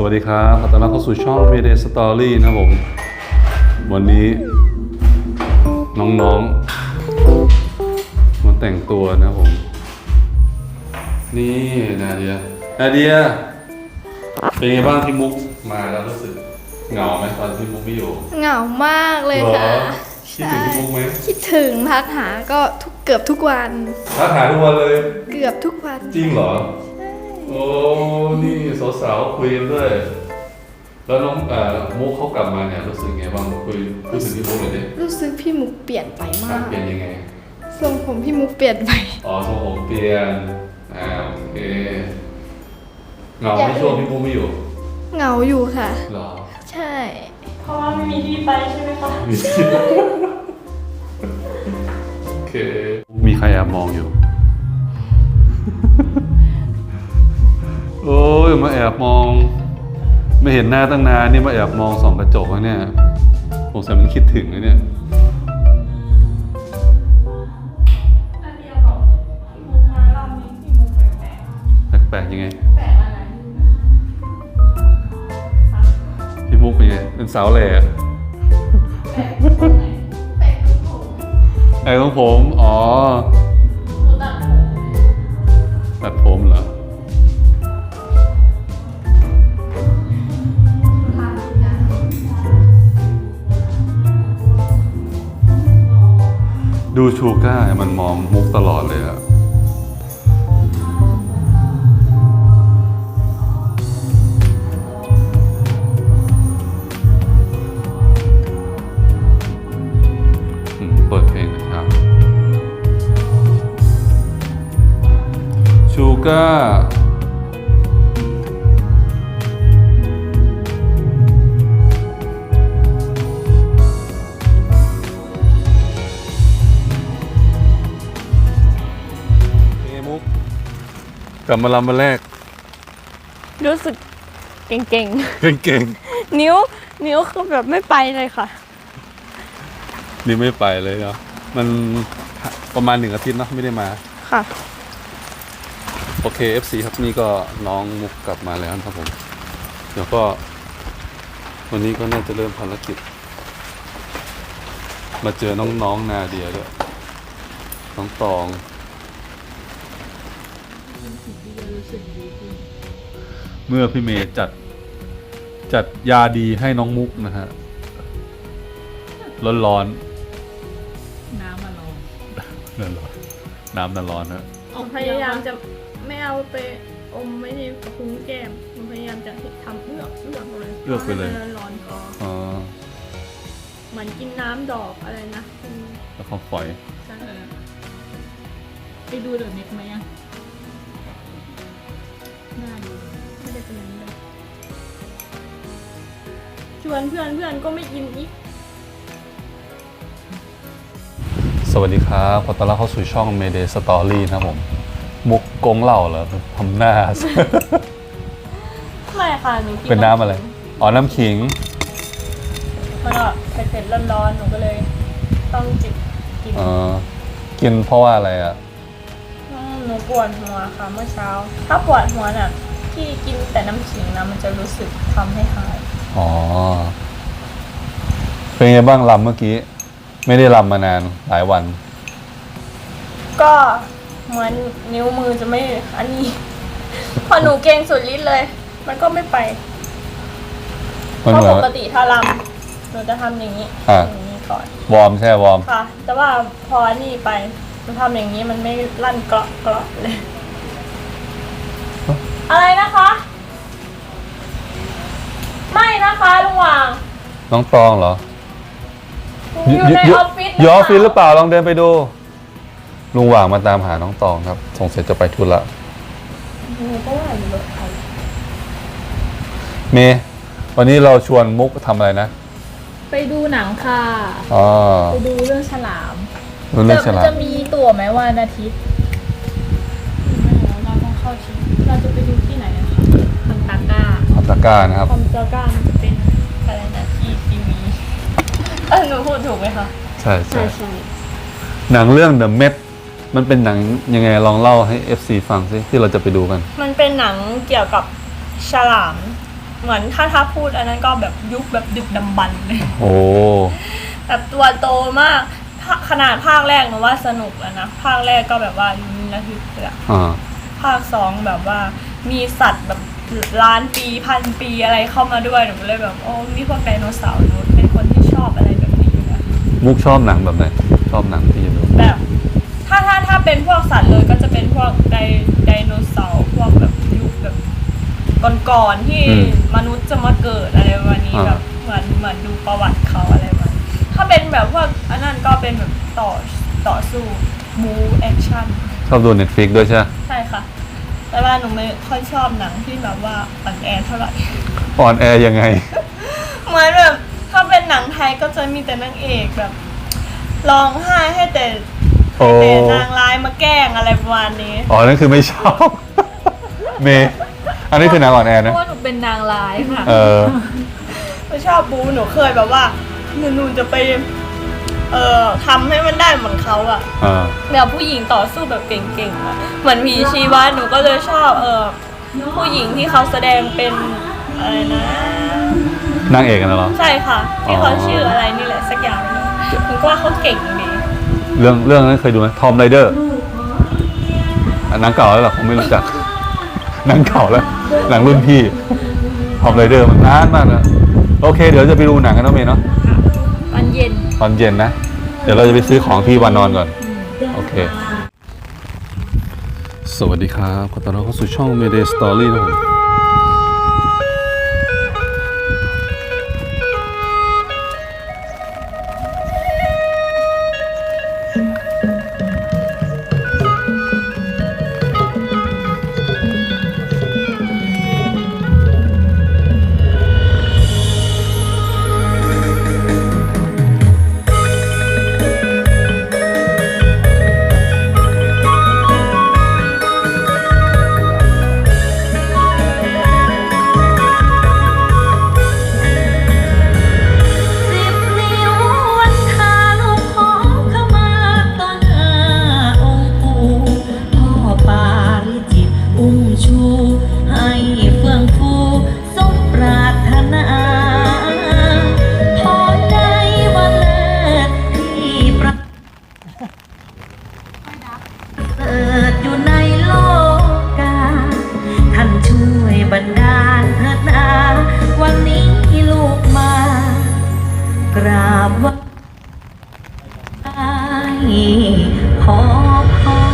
สวัสดีครับขอต้อนรับเข้าสู่ช่อง Mayday Story นะครับผม วันนี้น้องๆมาแต่งตัวนะครับผม นี่นาเดียนาเดียเป็นไงบ้างที่มุกมาแล้วรู้สึกเหงาไหมตอนที่มุกไม่อยู่เหงามากเลยหรอค่ะ คิดถึงพี่มุกไหมคิดถึงทักหาก็ทุกเกือบทุกวันทักหาทุกวันเลย เกือบทุกวัน จริงเหรอ โอ้นี่สาวๆคุยกันด้วย แล้วน้องเอ่อมุกเขากลับมาเนี่ยรู้สึกไงบ้างคุยพูดถึงพี่มุกเลยดิรู้สึกพี่มุกเปลี่ยนไปมาอะกเปลี่ยนยังไงทรงผมพี่มุกเปลี่ยนไปอ๋อทรงผมเปลี่ยนอ่าโอเคเหงาไม่ช่วงพี่มุกไม่อยู่เหงาอยู่ค่ะเหรอใช่ เพราะว่าไม่มีที่ไปใช่ไหมคะมีโอเคมีใครแอบมองอยู่ โอ้ยมาแอบมอง ไม่เห็นหน้าตั้งนานนี่มาแอบมองส่องกระจกแล้วเนี่ยผมสงสัยมันคิดถึงนะเนี่ย อันเดียวบอกมุกมาเรามีที่มุกแปลกแปลกๆยังไง ๆแปลกอะไร พี่มุกเป็นไงเป็นสาวแหล่แปลกตรงไหนแปลกตรงผมไอ้ของผม อ๋อ หนูตัดผมตัดผม ดูชูก้ามันมองมุกตลอดเลยอะอืมเปิดเพลงนะครับ ชูก้า กลับมาลำมาแรก รู้สึกเก่งเก่งๆ นิ้ว นิ้วคือแบบไม่ไปเลยค่ะ ๆนี่ไม่ไปเลยเนาะมันประมาณหนึ่งอาทิตย์เนาะไม่ได้มา ค่ะ โอเค FC ครับนี่ก็น้องมุกกลับมาแล้วนะครับผม เดี๋ยวก็ วันนี้ก็น่าจะเริ่มภารกิจ มาเจอน้องๆนาเดียด้วยน้องตอง เมื่อพี่เมย์จัดจัดยาดีให้น้องมุกนะฮะร้อนน้ำมาลองๆนั่นเหรอน้ำน่ะร้อนฮะหนูพยายามจะไม่เอาไปอมไม่ได้กระพุ้งแก้มหนูพยายามจะทำเอื้อกเอื้อกเลยเอื้อกไปเลยให้มันร้อนๆคออ๋อเหมือนกินน้ำดอกอะไรนะอืมแล้วเขาฝอย ใช่เออไปดูเดอะเน็กไหมอะ น่าดูไม่ได้เป็นอย่างนี้เลยชวนเพื่อนเพื่อนก็ไม่กินอีก สวัสดีครับขอต้อนรับเข้าสู่ช่อง Mayday Story นะครับผม มุกกงเหล่าเหรอทำหน้า ไม่ค่ะหนูกินเป็นน้ำอะไร อ๋อ น้ำขิง มันก็เผ็ดๆร้อนๆหนูก็เลย ต้องจิบกินเออกินเพราะว่าอะไรอะอืม หนูปวดหัวค่ะเมื่อเช้า ถ้าปวดหัวน่ะ ที่กินแต่น้ำขิงนะมันจะรู้สึกทำให้หาย อ๋อ เป็นไงบ้างลำเมื่อกี้ ไม่ได้ลำมานานหลายวัน ก็เหมือนนิ้วมือจะไม่อันนี้ พอหนูเกรงสุดฤทธิ์เลย มันก็ไม่ไปมันเพราะเหมือปน กติถ้าลำหนูจะทำอย่างนี้อะ อย่างนี้ก่อน วอร์มใช่วอร์ม ค่ะ แต่ว่าพอนี่ไป มันทำอย่างนี้มันไม่ลั่นเกราะเกราะเลย อะไรนะคะ ไม่นะคะลุงหว่างน้องตองเหรออยู่ในออฟฟิศอยู่ออฟฟิศหรือเปล่าลองเดินไปดู ลุงหว่างมาตามหาน้องตองครับสงสัยจะไปทุระหนูก็ว่าอยู่รถไฟเมย์วันนี้เราชวนมุกทำอะไรนะ ไปดูหนังค่ะอ๋อไปดูเรื่องฉลาม รู้เรื่องฉลาจะมมีตั๋วไหมวันอาทิตย์ เราต้องเข้าชิงเราจะไปดูที่ไหนอะคะคันตาก้าอัตาก้านะครับ คอมเตอร์ก้ามันจะเป็นอะไรนะทีทีวีเออหนูพูดถูกไหมคะใช่ใช่ใช่หนังเรื่อง The Met มันเป็นหนังยังไงลองเล่าให้ FC ฟังซิที่เราจะไปดูกัน มันเป็นหนังเกี่ยวกับฉลาม เหมือนถ้าถ้าพูดอันนั้นก็แบบยุคแบบดึกดำบรรพ์เลย โอ้ แบบตัวโตมากภา ขนาดภาคแรกหนูว่าสนุกแล้วนะ ภาคแรกก็แบบว่าลุ้นระทึกเลยอะอ่า ภาคสองแบบว่า มีสัตว์แบบล้านปีพันปีอะไรเข้ามาด้วยหนูเลยแบบโอ้มีพวกไดโนเสาร์หนูเป็นคนที่ชอบอะไรแบบนี้อยู่นะมุกชอบหนังแบบไหนชอบหนังที่จะดูแบบถ้าถ้าถ้าเป็นพวกสัตว์เลยก็จะเป็นพวกไดไดโนเสาร์พวกแบบยุคแบบก่อนๆที่มนุษย์จะมาเกิดอะไรประมาณนี้แบบเหมือนเหมือนดูประวัติเขาอะไรประมาณนี้ถ้าเป็นแบบพวกอั นนั้นก็เป็นแบบต่อต่อสู้บูแอคชั่นชอบดูเน็ตฟิกด้วยใช่ไหมใช่ค่ะ แต่ว่าหนูไม่ค่อยชอบหนังที่แบบว่าอ่อนแอเท่าไหร่ ออนแอร์ยังไง เหมือนแบบถ้าเป็นหนังไทยก็จะมีแต่นางเอกแบบร้องไห้ให้แต่โอ้ ให้แต่นางร้ายมาแกล้งอะไรประมาณนี้อ๋อ นั่นคือไม่ชอบ เมย์อันนี้คือหนังออนแอร์เพนะ ราะว่าหนูเป็นนางร้ายค่ะ เออ ไม่ชอบบูหนูเคยแบบว่าหนูหนูจะไป เอ่อทำให้มันได้เหมือนเขาอะอ่าแบบผู้หญิงต่อสู้แบบเก่งๆอะเหมือนพีชีวะหนูก็เลยชอบเออผู้หญิงที่เขาแสดงเป็นอะไรนะ นางเอกกันเหรอ ใช่ค่ะ ที่เขาอ๋อชื่ออะไรนี่แหละสักอย่างหนึงหนูก็ว่าเขาเก่งดีเรื่องเรื่องนั้นเคยดูไหมทอมไรเดอร์หนังเก่าแล้วเหรอผมไม่รู้จักหนังเก่าแล้วหนังรุ่นพี่ทอมไรเดอร์มันนานมากนะโอเค เดี๋ยวจะไปดูหนังกันนะเมย์เนาะตอนเย็น ตอนเย็นนะ เดี๋ยวเราจะไปซื้อของที่วานอนก่อน โอเค สวัสดีครับ ขอต้อนรับเข้าสู่ช่อง Mayday Story นะผม ราบไหว้ขอพร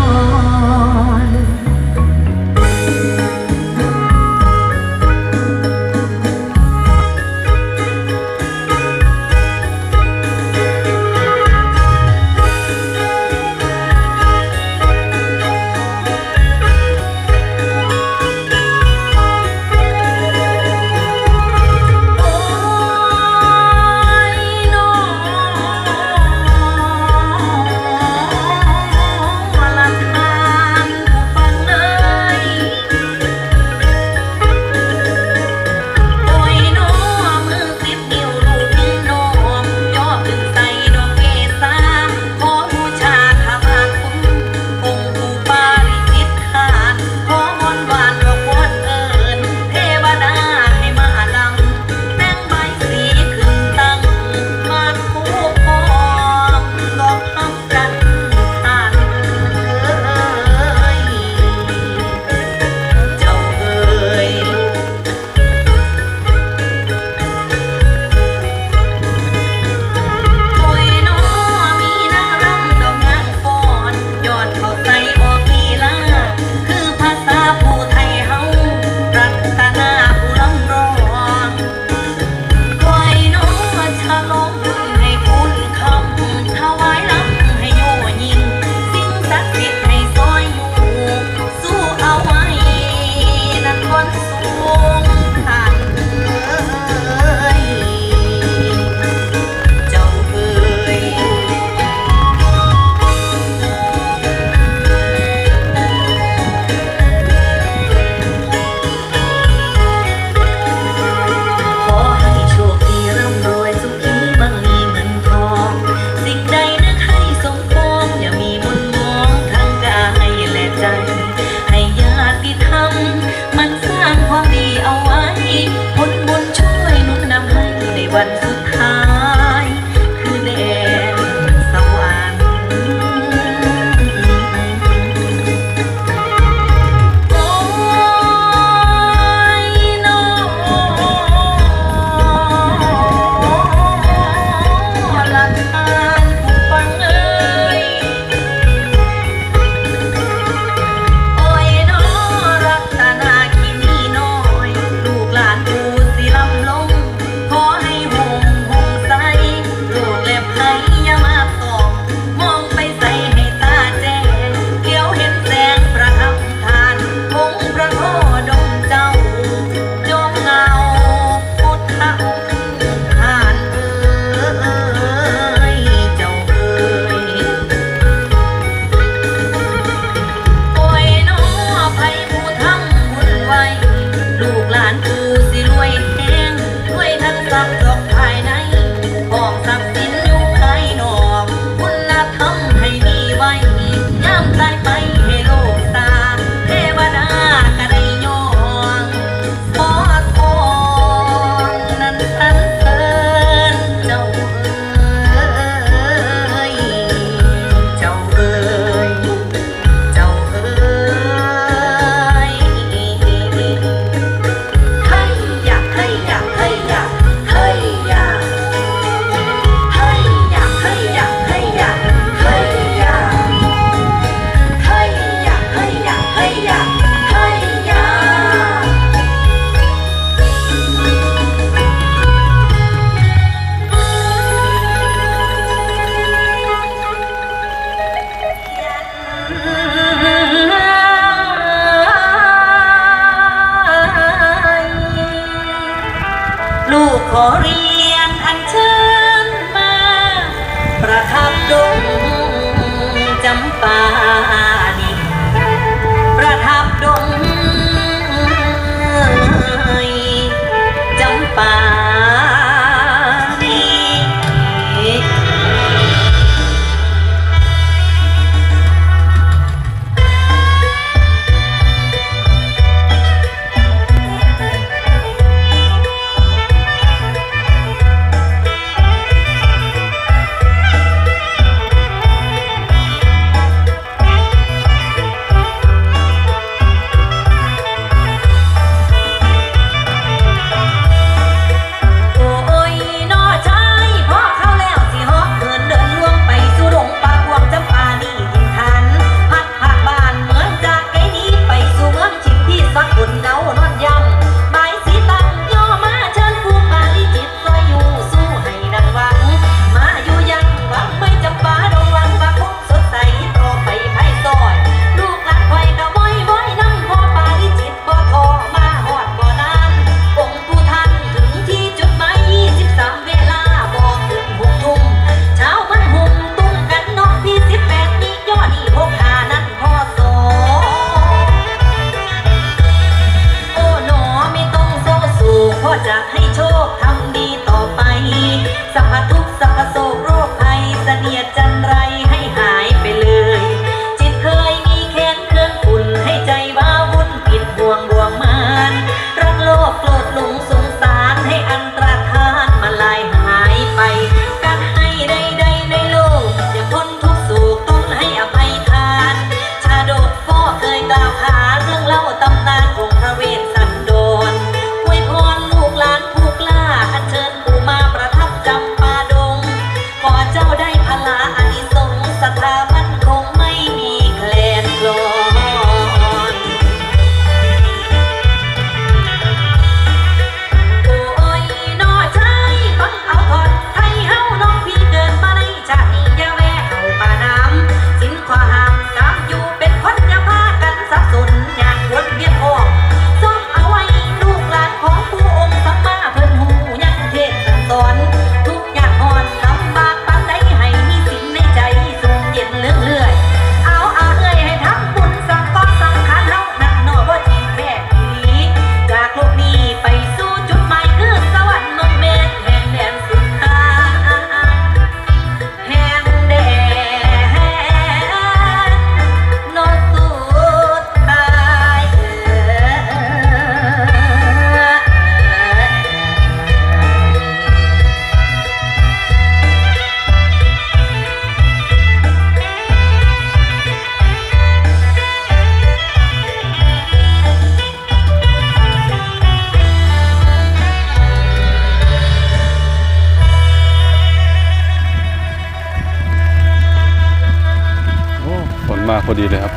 พอดีเลยครับ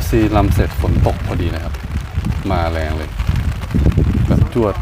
FC ลำเสร็จฝนตกพอดีนะครับ มาแรงเลย แบบจวด